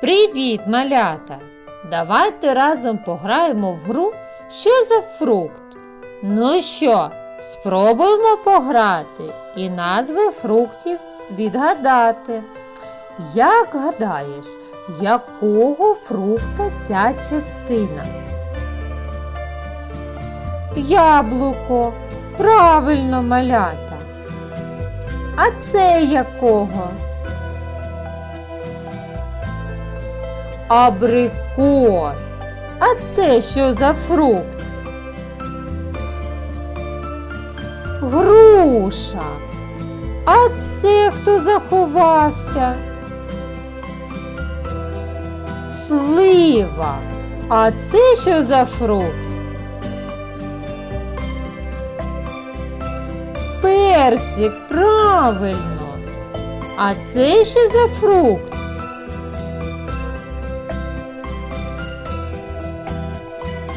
Привіт, малята! Давайте разом пограємо в гру Що за фрукт? Ну що, спробуємо пограти і назви фруктів відгадати. Як гадаєш, якого фрукта ця частина? Яблуко. Правильно, малята. А це якого? Абрикос. А це що за фрукт? Груша. А це хто заховався? Слива. А це що за фрукт? Персик, правильно. А це що за фрукт?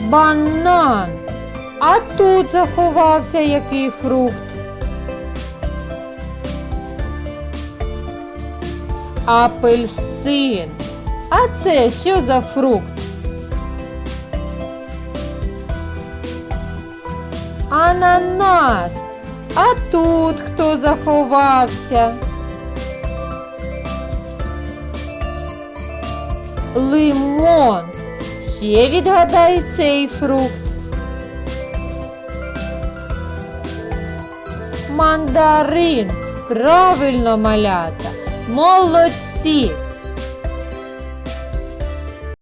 Банан. А тут заховався який фрукт? Апельсин. А це що за фрукт? Ананас. А тут хто заховався? Лимон. Ще відгадай цей фрукт. Мандарин. Правильно малята. Молодці.